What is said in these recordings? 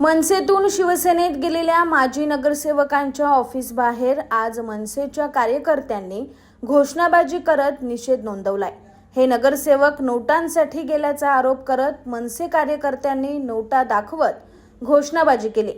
मनसेतून शिवसेनेत गेलेल्या माजी नगरसेवकांच्या ऑफिस बाहेर आज मनसेच्या कार्यकर्त्यांनी घोषणाबाजी करत निषेध नोंदवलाय. हे नगरसेवक नोटांसाठी गेल्याचा आरोप करत मनसे कार्यकर्त्यांनी नोटा दाखवत घोषणाबाजी केली.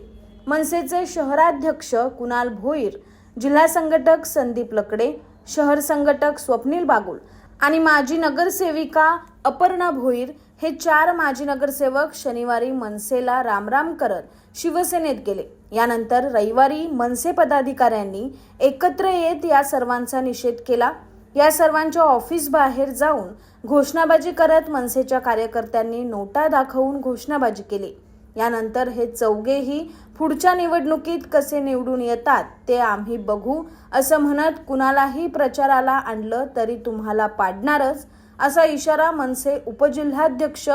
मनसेचे शहराध्यक्ष कुणाल भोईर जिल्हा संघटक संदीप लकडे शहर संघटक स्वप्नील बागुल आणि माजी नगरसेविका अपर्णा भोईर हे चार माजी नगरसेवक शनिवारी मनसेला रामराम करत शिवसेनेत गेले. यानंतर रविवारी मनसे पदाधिकाऱ्यांनी एकत्र येत या सर्वांचा निषेध केला. या सर्वांच्या ऑफिस बाहेर जाऊन घोषणाबाजी करत मनसेच्या कार्यकर्त्यांनी नोटा दाखवून घोषणाबाजी केली. यानंतर हे चौघेही पुढच्या निवडणुकीत कसे निवडून येतात ते आम्ही बघू. असं म्हणत कुणालाही प्रचाराला आणलं तरी तुम्हाला पाडणारच असा इशारा मनसे उपजिल्हाध्यक्ष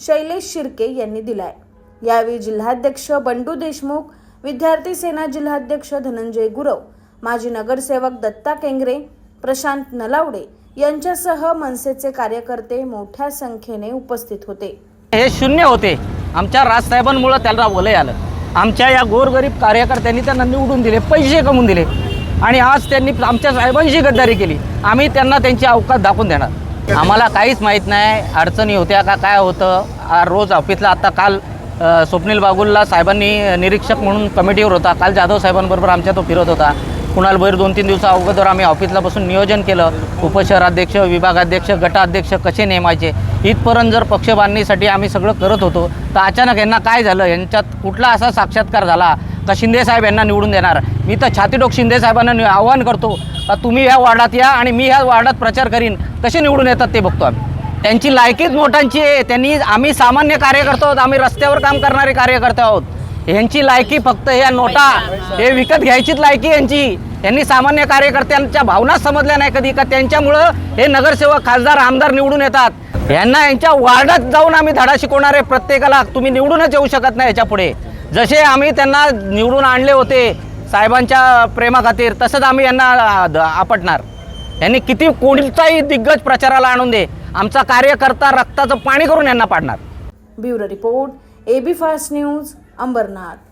शैलेश शिर्के यांनी दिलाय. यावेळी जिल्हाध्यक्ष बंडू देशमुख विद्यार्थी सेना जिल्हाध्यक्ष धनंजय गुरव माजी नगरसेवक दत्ता केंगरे प्रशांत नलावडे यांच्यासह मनसेचे कार्यकर्ते मोठ्या संख्येने उपस्थित होते. हे शून्य होते. आमच्या राजसाहेबांमुळं त्याला वलय आलं. आमच्या या गोरगरीब कार्यकर्त्यांनी त्यांना निवडून दिले पैसे कमवून दिले. आणि आज त्यांनी आमच्या साहेबांशी गद्दारी केली. आम्ही त्यांना त्यांची अवकात दाखवून देणार. आम्हाला काहीच माहीत नाही अडचणी होत्या का काय होतं. रोज ऑफिसला आता काल स्वप्नील बागुलला साहेबांनी निरीक्षक म्हणून कमिटीवर होता. काल जाधव साहेबांबरोबर आमच्या तो फिरत होता. कुणाल भैर दोन तीन दिवसा अगोदर आम्ही ऑफिसला बसून नियोजन केलं. उपशहराध्यक्ष विभागाध्यक्ष गटाध्यक्ष कसे नेमायचे? इथपर्यंत जर पक्ष बांधणीसाठी आम्ही सगळं करत होतो तर अचानक यांना काय झालं? यांच्यात कुठला असा साक्षात्कार झाला का शिंदे साहेब यांना निवडून देणार? मी तर छातीडोक शिंदे साहेबांना नि- आव्हान करतो का तुम्ही ह्या वार्डात या आणि मी ह्या वार्डात प्रचार करीन? कसे निवडून येतात ते बघतो आम्ही. त्यांची लायकीच मोठ्यांची आहे. त्यांनी आम्ही सामान्य कार्यकर्ते आहोत. आम्ही रस्त्यावर काम करणारे कार्यकर्ते आहोत. यांची लायकी फक्त या नोटा हे विकत घ्यायचीच लायकी यांची यांनी सामान्य कार्यकर्त्यांच्या भावना समजल्या नाही कधी का त्यांच्यामुळं हे नगरसेवक खासदार आमदार निवडून येतात. यांना यांच्या वार्डात जाऊन आम्ही धडा शिकवणारे प्रत्येकाला तुम्ही निवडूनच येऊ शकत नाही याच्यापुढे. जसे आम्ही त्यांना निवडून आणले होते साहेबांच्या प्रेमाखातीर तसंच आम्ही यांना आपटणार. यांनी किती कोणताही दिग्गज प्रचाराला आणून दे आमचा कार्यकर्ता रक्ताचं पाणी करून यांना पाडणार. Bureau report AB fast news Ambarnath.